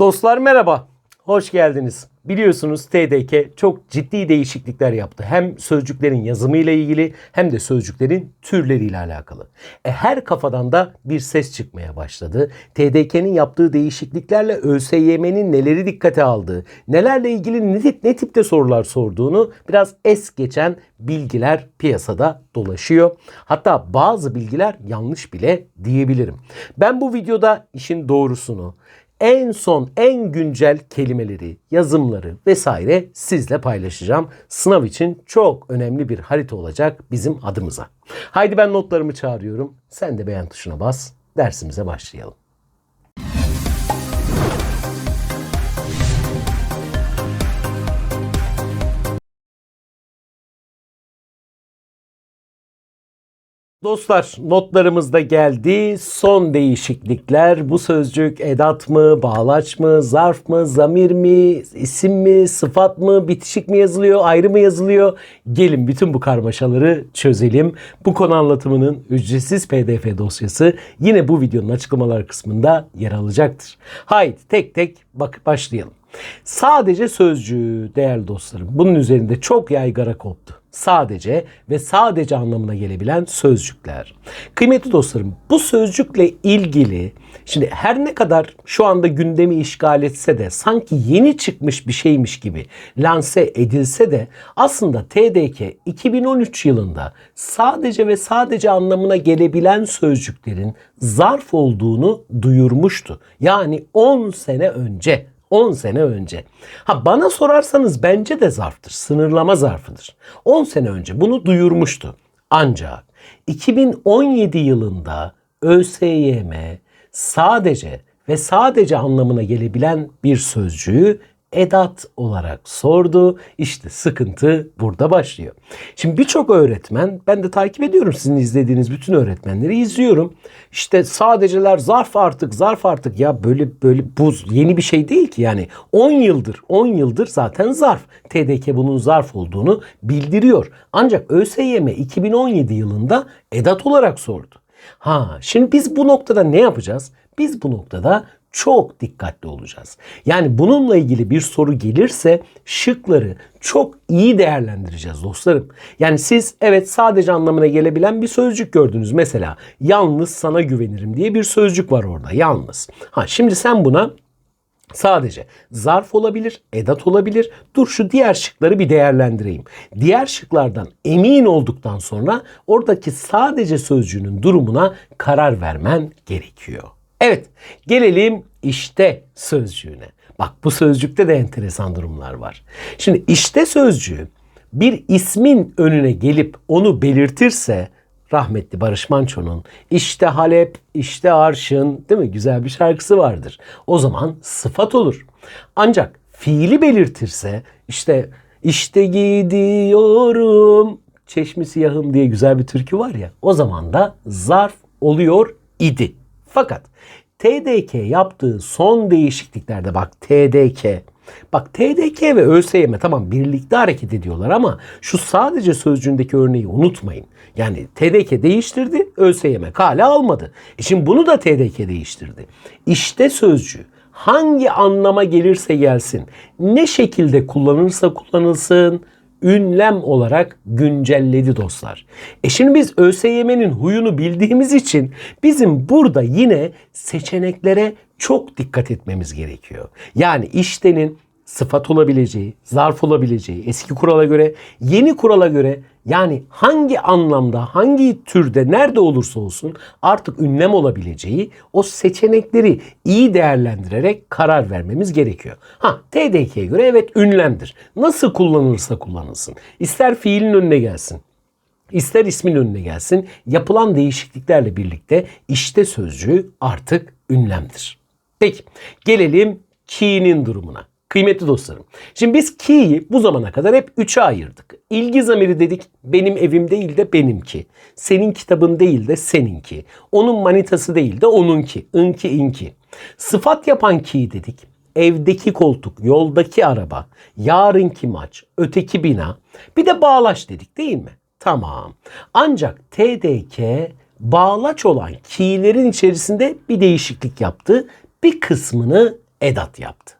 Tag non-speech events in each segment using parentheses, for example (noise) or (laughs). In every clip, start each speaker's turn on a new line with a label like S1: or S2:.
S1: Dostlar merhaba, hoş geldiniz. Biliyorsunuz TDK çok ciddi değişiklikler yaptı. Hem sözcüklerin yazımı ile ilgili hem de sözcüklerin türleriyle alakalı. E, her kafadan da bir ses çıkmaya başladı. TDK'nin yaptığı değişikliklerle ÖSYM'nin neleri dikkate aldığı, nelerle ilgili ne, ne tipte sorular sorduğunu biraz es geçen bilgiler piyasada dolaşıyor. Hatta bazı bilgiler yanlış bile diyebilirim. Ben bu videoda işin doğrusunu, en son en güncel kelimeleri, yazımları vesaire sizle paylaşacağım. Sınav için çok önemli bir harita olacak bizim adımıza. Haydi ben notlarımı çağırıyorum. Sen de beğen tuşuna bas. Dersimize başlayalım. Dostlar notlarımız da geldi. Son değişiklikler. Bu sözcük edat mı, bağlaç mı, zarf mı, zamir mi, isim mi, sıfat mı, bitişik mi yazılıyor, ayrı mı yazılıyor? Gelin bütün bu karmaşaları çözelim. Bu konu anlatımının ücretsiz pdf dosyası yine bu videonun açıklamalar kısmında yer alacaktır. Haydi tek tek bak başlayalım. Sadece sözcüğü değerli dostlarım. Bunun üzerinde çok yaygara koptu. Sadece ve sadece anlamına gelebilen sözcükler. Kıymetli dostlarım bu sözcükle ilgili şimdi her ne kadar şu anda gündemi işgal etse de sanki yeni çıkmış bir şeymiş gibi lanse edilse de aslında TDK 2013 yılında sadece ve sadece anlamına gelebilen sözcüklerin zarf olduğunu duyurmuştu. Yani 10 sene önce 10 sene önce. Ha bana sorarsanız bence de zarftır. Sınırlama zarfıdır. 10 sene önce bunu duyurmuştu. Ancak 2017 yılında ÖSYM sadece ve sadece anlamına gelebilen bir sözcüğü edat olarak sordu. İşte sıkıntı burada başlıyor. Şimdi birçok öğretmen, ben de takip ediyorum sizin izlediğiniz bütün öğretmenleri izliyorum. İşte sadeceler zarf artık, zarf artık ya böyle böyle bu yeni bir şey değil ki yani 10 yıldır, 10 yıldır zaten zarf. TDK bunun zarf olduğunu bildiriyor. Ancak ÖSYM 2017 yılında edat olarak sordu. Ha, şimdi biz bu noktada ne yapacağız? Biz bu noktada çok dikkatli olacağız. Yani bununla ilgili bir soru gelirse şıkları çok iyi değerlendireceğiz dostlarım. Yani siz evet sadece anlamına gelebilen bir sözcük gördünüz. Mesela yalnız sana güvenirim diye bir sözcük var orada. Yalnız. Ha şimdi sen buna Sadece zarf olabilir, edat olabilir. Dur şu diğer şıkları bir değerlendireyim. Diğer şıklardan emin olduktan sonra oradaki sadece sözcüğünün durumuna karar vermen gerekiyor. Evet, gelelim işte sözcüğüne. Bak bu sözcükte de enteresan durumlar var. Şimdi işte sözcüğü bir ismin önüne gelip onu belirtirse rahmetli Barış Manço'nun işte Halep, işte Arşın değil mi? Güzel bir şarkısı vardır. O zaman sıfat olur. Ancak fiili belirtirse işte işte gidiyorum çeşmi siyahım diye güzel bir türkü var ya o zaman da zarf oluyor idi. Fakat TDK yaptığı son değişikliklerde bak TDK Bak TDK ve ÖSYM tamam birlikte hareket ediyorlar ama şu sadece sözcüğündeki örneği unutmayın. Yani TDK değiştirdi, ÖSYM kale almadı. E şimdi bunu da TDK değiştirdi. İşte sözcüğü hangi anlama gelirse gelsin, ne şekilde kullanırsa kullanılsın, ünlem olarak güncelledi dostlar. E şimdi biz ÖSYM'nin huyunu bildiğimiz için bizim burada yine seçeneklere çok dikkat etmemiz gerekiyor. Yani iştenin sıfat olabileceği, zarf olabileceği eski kurala göre, yeni kurala göre yani hangi anlamda, hangi türde, nerede olursa olsun artık ünlem olabileceği o seçenekleri iyi değerlendirerek karar vermemiz gerekiyor. Ha TDK'ye göre evet ünlemdir. Nasıl kullanılırsa kullanılsın. İster fiilin önüne gelsin, İster ismin önüne gelsin, yapılan değişikliklerle birlikte işte sözcüğü artık ünlemdir. Peki gelelim ki'nin durumuna. Kıymetli dostlarım. Şimdi biz ki'yi bu zamana kadar hep üçe ayırdık. İlgi zamiri dedik benim evim değil de benimki. Senin kitabın değil de seninki. Onun manitası değil de onunki. Inki inki. Sıfat yapan ki dedik. Evdeki koltuk, yoldaki araba, yarınki maç, öteki bina. Bir de bağlaç dedik değil mi? Tamam. Ancak TDK bağlaç olan ki'lerin içerisinde bir değişiklik yaptı. Bir kısmını edat yaptı.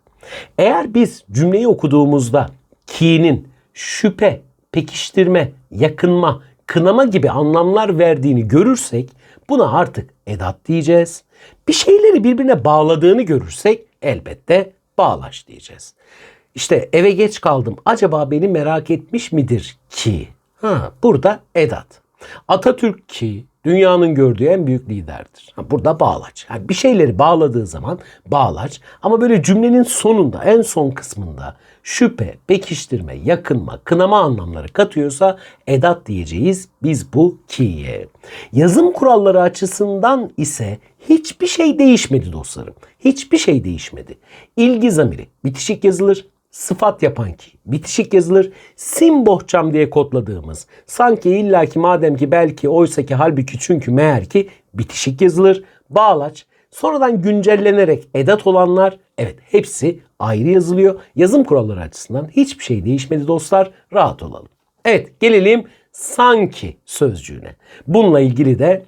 S1: Eğer biz cümleyi okuduğumuzda ki'nin şüphe, pekiştirme, yakınma, kınama gibi anlamlar verdiğini görürsek buna artık edat diyeceğiz. Bir şeyleri birbirine bağladığını görürsek elbette bağlaç diyeceğiz. İşte eve geç kaldım. Acaba beni merak etmiş midir ki? Ha, burada edat. Atatürk ki dünyanın gördüğü en büyük liderdir. Burada bağlaç. Yani bir şeyleri bağladığı zaman bağlaç ama böyle cümlenin sonunda en son kısmında şüphe, pekiştirme, yakınma, kınama anlamları katıyorsa edat diyeceğiz biz bu ki'ye. Yazım kuralları açısından ise hiçbir şey değişmedi dostlarım. Hiçbir şey değişmedi. İlgi zamiri bitişik yazılır, sıfat yapan ki bitişik yazılır. Sim bohçam diye kodladığımız sanki illaki madem ki belki oysa ki halbuki çünkü meğer ki bitişik yazılır. Bağlaç sonradan güncellenerek edat olanlar evet hepsi ayrı yazılıyor. Yazım kuralları açısından hiçbir şey değişmedi dostlar. Rahat olalım. Evet gelelim sanki sözcüğüne. Bununla ilgili de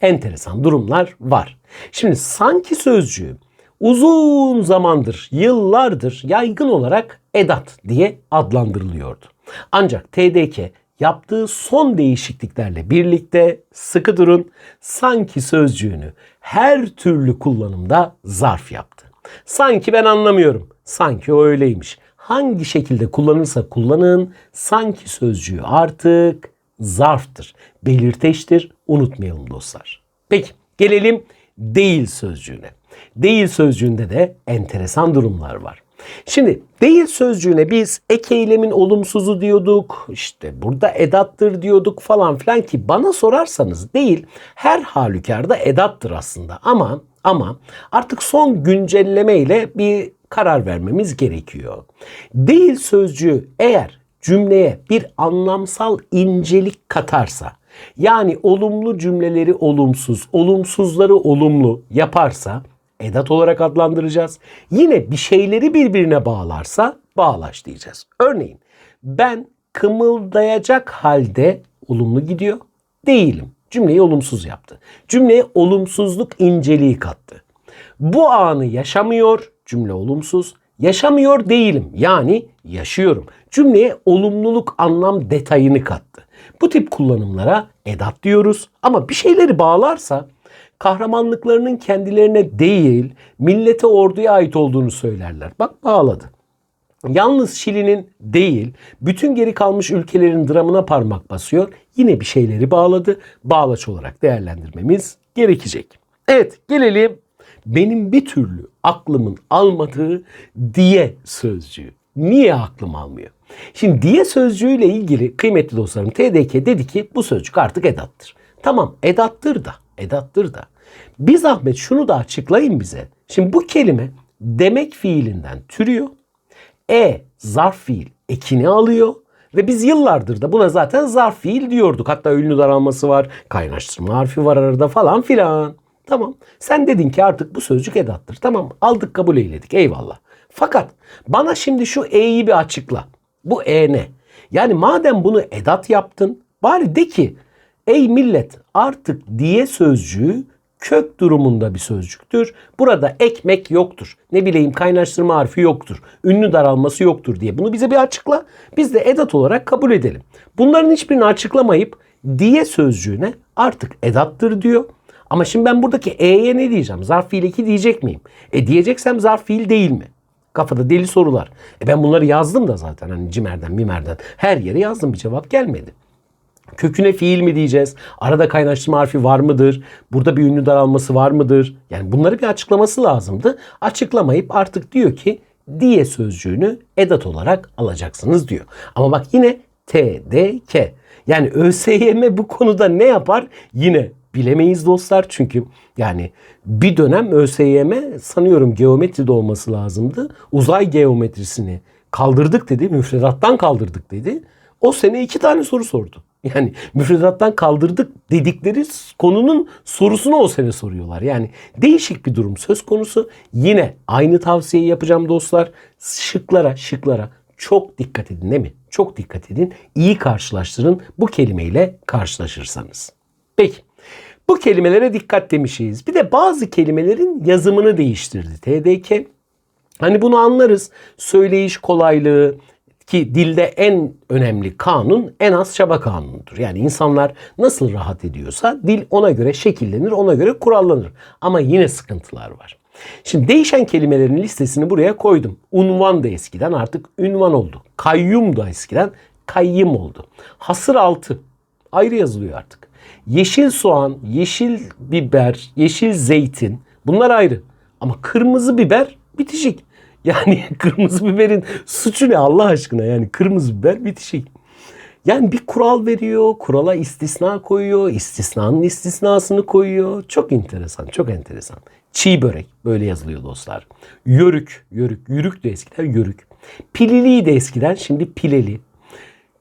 S1: enteresan durumlar var. Şimdi sanki sözcüğü uzun zamandır, yıllardır yaygın olarak edat diye adlandırılıyordu. Ancak TDK yaptığı son değişikliklerle birlikte sıkı durun sanki sözcüğünü her türlü kullanımda zarf yaptı. Sanki ben anlamıyorum. Sanki o öyleymiş. Hangi şekilde kullanırsa kullanın sanki sözcüğü artık zarftır, belirteçtir. Unutmayalım dostlar. Peki gelelim değil sözcüğüne. Değil sözcüğünde de enteresan durumlar var. Şimdi değil sözcüğüne biz ek eylemin olumsuzu diyorduk. İşte burada edattır diyorduk falan filan ki bana sorarsanız değil her halükarda edattır aslında. Ama ama artık son güncelleme ile bir karar vermemiz gerekiyor. Değil sözcüğü eğer cümleye bir anlamsal incelik katarsa yani olumlu cümleleri olumsuz, olumsuzları olumlu yaparsa edat olarak adlandıracağız. Yine bir şeyleri birbirine bağlarsa bağlaç diyeceğiz. Örneğin ben kımıldayacak halde olumlu gidiyor. Değilim. Cümleyi olumsuz yaptı. Cümleye olumsuzluk inceliği kattı. Bu anı yaşamıyor. Cümle olumsuz. Yaşamıyor değilim. Yani yaşıyorum. Cümleye olumluluk anlam detayını kattı. Bu tip kullanımlara edat diyoruz. Ama bir şeyleri bağlarsa kahramanlıklarının kendilerine değil, millete orduya ait olduğunu söylerler. Bak bağladı. Yalnız Şili'nin değil, bütün geri kalmış ülkelerin dramına parmak basıyor. Yine bir şeyleri bağladı. Bağlaç olarak değerlendirmemiz gerekecek. Evet gelelim benim bir türlü aklımın almadığı diye sözcüğü. Niye aklım almıyor? Şimdi diye sözcüğüyle ilgili kıymetli dostlarım TDK dedi ki bu sözcük artık edattır. Tamam edattır da edattır da. Bir zahmet şunu da açıklayın bize. Şimdi bu kelime demek fiilinden türüyor. E zarf fiil ekini alıyor. Ve biz yıllardır da buna zaten zarf fiil diyorduk. Hatta ünlü daralması var, kaynaştırma harfi var arada falan filan. Tamam. Sen dedin ki artık bu sözcük edattır. Tamam aldık kabul eyledik eyvallah. Fakat bana şimdi şu e'yi bir açıkla. Bu e ne? Yani madem bunu edat yaptın bari de ki ey millet artık diye sözcüğü kök durumunda bir sözcüktür. Burada ekmek yoktur. Ne bileyim kaynaştırma harfi yoktur. Ünlü daralması yoktur diye. Bunu bize bir açıkla. Biz de edat olarak kabul edelim. Bunların hiçbirini açıklamayıp diye sözcüğüne artık edattır diyor. Ama şimdi ben buradaki e'ye ne diyeceğim? Zarf fiil 2 diyecek miyim? E diyeceksem zarf fiil değil mi? Kafada deli sorular. E ben bunları yazdım da zaten hani cimerden mimerden her yere yazdım bir cevap gelmedi. Köküne fiil mi diyeceğiz? Arada kaynaştırma harfi var mıdır? Burada bir ünlü daralması var mıdır? Yani bunları bir açıklaması lazımdı. Açıklamayıp artık diyor ki diye sözcüğünü edat olarak alacaksınız diyor. Ama bak yine TDK. Yani ÖSYM bu konuda ne yapar? Yine bilemeyiz dostlar. Çünkü yani bir dönem ÖSYM sanıyorum geometride olması lazımdı. Uzay geometrisini kaldırdık dedi. Müfredattan kaldırdık dedi. O sene iki tane soru sordu. (laughs) Yani müfredattan kaldırdık dedikleri konunun sorusunu o sene soruyorlar. Yani değişik bir durum söz konusu. Yine aynı tavsiyeyi yapacağım dostlar. Şıklara şıklara çok dikkat edin değil mi? Çok dikkat edin. İyi karşılaştırın bu kelimeyle karşılaşırsanız. Peki. Bu kelimelere dikkat demişiz. Bir de bazı kelimelerin yazımını değiştirdi TDK. Hani bunu anlarız. Söyleyiş kolaylığı ki dilde en önemli kanun en az çaba kanunudur. Yani insanlar nasıl rahat ediyorsa dil ona göre şekillenir, ona göre kurallanır. Ama yine sıkıntılar var. Şimdi değişen kelimelerin listesini buraya koydum. Unvan da eskiden artık ünvan oldu. Kayyum da eskiden kayyım oldu. Hasır altı ayrı yazılıyor artık. Yeşil soğan, yeşil biber, yeşil zeytin bunlar ayrı. Ama kırmızı biber bitişik. Yani (laughs) kırmızı biberin suçu ne Allah aşkına yani kırmızı biber bitişik. Yani bir kural veriyor, kurala istisna koyuyor, istisnanın istisnasını koyuyor. Çok enteresan, çok enteresan. Çiğ börek böyle yazılıyor dostlar. Yörük, yörük, yürük de eskiden yörük. Pilili de eskiden şimdi pileli.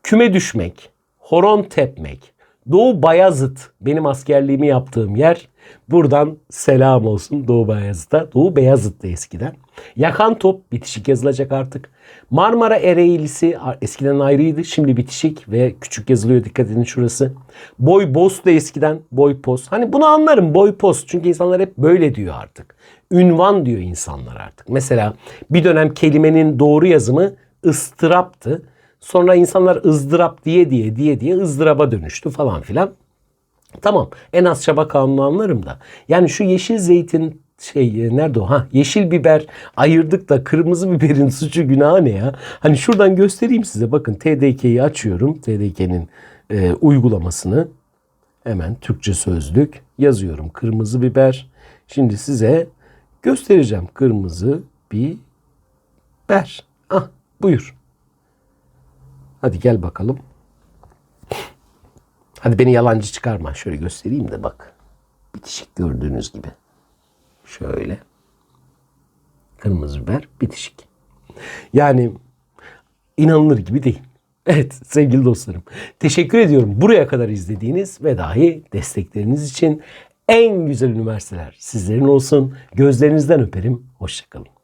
S1: Küme düşmek, horon tepmek, Doğu Bayazıt benim askerliğimi yaptığım yer. Buradan selam olsun Doğu Bayazıt'a. Doğu Beyazıt'ta eskiden. Yakan top bitişik yazılacak artık. Marmara Ereğlisi eskiden ayrıydı. Şimdi bitişik ve küçük yazılıyor. Dikkat edin şurası. Boy Boz da eskiden boy poz. Hani bunu anlarım boy poz. Çünkü insanlar hep böyle diyor artık. Ünvan diyor insanlar artık. Mesela bir dönem kelimenin doğru yazımı ıstıraptı. Sonra insanlar ızdırap diye diye diye diye ızdıraba dönüştü falan filan. Tamam en az çaba kanunu anlarım da. Yani şu yeşil zeytin şey e, nerede o? Ha yeşil biber ayırdık da kırmızı biberin suçu günahı ne ya? Hani şuradan göstereyim size. Bakın TDK'yi açıyorum. TDK'nin e, uygulamasını. Hemen Türkçe sözlük yazıyorum. Kırmızı biber. Şimdi size göstereceğim. Kırmızı biber. Ah buyur. Hadi gel bakalım. Hadi beni yalancı çıkarma. Şöyle göstereyim de bak. Bitişik gördüğünüz gibi. Şöyle. Kırmızı biber bitişik. Yani inanılır gibi değil. (laughs) Evet sevgili dostlarım. Teşekkür ediyorum buraya kadar izlediğiniz ve dahi destekleriniz için en güzel üniversiteler sizlerin olsun. Gözlerinizden öperim. Hoşçakalın.